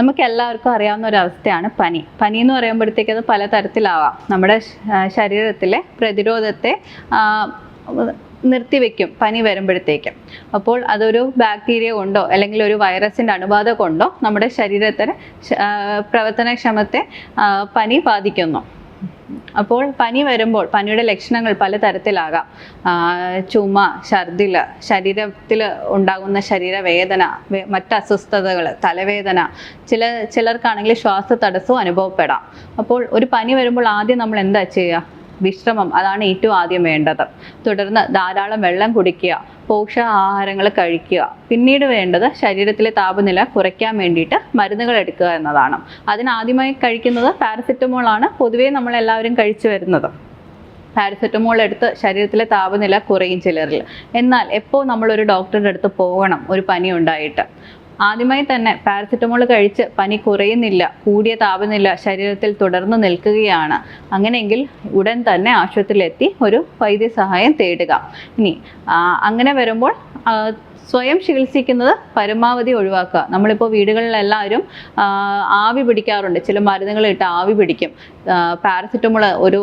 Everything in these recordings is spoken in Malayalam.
നമുക്ക് എല്ലാവർക്കും അറിയാവുന്ന ഒരു അവസ്ഥയാണ് പനി. പനി എന്ന് പറയുമ്പോഴത്തേക്ക് അത് പലതരത്തിലാവാം. നമ്മുടെ ശരീരത്തിലെ പ്രതിരോധത്തെ നിർത്തിവെക്കും പനി വരുമ്പോഴത്തേക്കും. അപ്പോൾ അതൊരു ബാക്ടീരിയ കൊണ്ടോ അല്ലെങ്കിൽ ഒരു വൈറസിന്റെ അണുബാധ കൊണ്ടോ നമ്മുടെ ശരീരത്തിന് പ്രവർത്തനക്ഷമത്തെ പനി ബാധിക്കുന്നു. അപ്പോൾ പനി വരുമ്പോൾ പനിയുടെ ലക്ഷണങ്ങൾ പലതരത്തിലാകാം. ചുമ ഛർദിൽ ശരീരത്തിൽ ഉണ്ടാകുന്ന ശരീരവേദന മറ്റ് അസ്വസ്ഥതകൾ തലവേദന ചില ചിലർക്കാണെങ്കിൽ ശ്വാസ തടസ്സവും അനുഭവപ്പെടാം. അപ്പോൾ ഒരു പനി വരുമ്പോൾ ആദ്യം നമ്മൾ എന്താ ചെയ്യുക? വിശ്രമം അതാണ് ഏറ്റവും ആദ്യം വേണ്ടത്. തുടർന്ന് ധാരാളം വെള്ളം കുടിക്കുക പോഷകാഹാരങ്ങൾ കഴിക്കുക. പിന്നീട് വേണ്ടത് ശരീരത്തിലെ താപനില കുറയ്ക്കാൻ വേണ്ടിയിട്ട് മരുന്നുകൾ എടുക്കുക എന്നതാണ്. അതിനാദ്യമായി കഴിക്കുന്നത് പാരസെറ്റമോൾ ആണ്. പൊതുവേ നമ്മൾ എല്ലാവരും കഴിച്ചു വരുന്നത്. പാരസെറ്റമോൾ എടുത്ത് ശരീരത്തിലെ താപനില കുറയും ചിലരിൽ. എന്നാൽ എപ്പോൾ നമ്മളൊരു ഡോക്ടറുടെ അടുത്ത് പോകണം ഒരു പനി ഉണ്ടായിട്ട്. ആദ്യമായി തന്നെ പാരസെറ്റമോൾ കഴിച്ച് പനി കുറയുന്നില്ല കൂടിയ താപനില ശരീരത്തിൽ തുടർന്ന് നിൽക്കുകയാണ്. അങ്ങനെയെങ്കിൽ ഉടൻ തന്നെ ആശുപത്രിയിലെത്തി ഒരു വൈദ്യസഹായം തേടുക. ഇനി അങ്ങനെ വരുമ്പോൾ സ്വയം ചികിത്സിക്കുന്നത് പരമാവധി ഒഴിവാക്കുക. നമ്മളിപ്പോൾ വീടുകളിലെല്ലാവരും ആവി പിടിക്കാറുണ്ട്. ചില മരുന്നുകൾ ഇട്ട് ആവി പിടിക്കും. പാരസെറ്റമോൾ ഒരു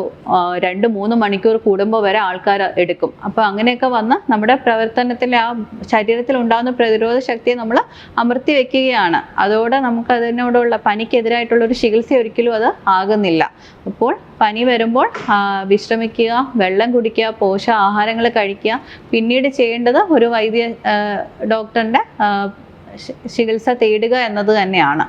രണ്ട് മൂന്ന് മണിക്കൂർ കൂടുമ്പോൾ വരെ ആൾക്കാർ എടുക്കും. അപ്പോൾ അങ്ങനെയൊക്കെ വന്ന് നമ്മുടെ പ്രവർത്തനത്തിലെ ആ ശരീരത്തിൽ ഉണ്ടാകുന്ന പ്രതിരോധ ശക്തിയെ നമ്മൾ അമർത്തി വെക്കുകയാണ്. അതോടെ നമുക്ക് അതിനോടുള്ള പനിക്കെതിരായിട്ടുള്ള ഒരു ചികിത്സ ഒരിക്കലും അത് ആകുന്നില്ല. അപ്പോൾ പനി വരുമ്പോൾ വിശ്രമിക്കുക വെള്ളം കുടിക്കുക പോഷകാഹാരങ്ങൾ കഴിക്കുക. പിന്നീട് ചെയ്യേണ്ടത് ഒരു വൈദ്യ ഡോക്ടറിന്റെ ചികിത്സ തേടുക എന്നത് തന്നെയാണ്.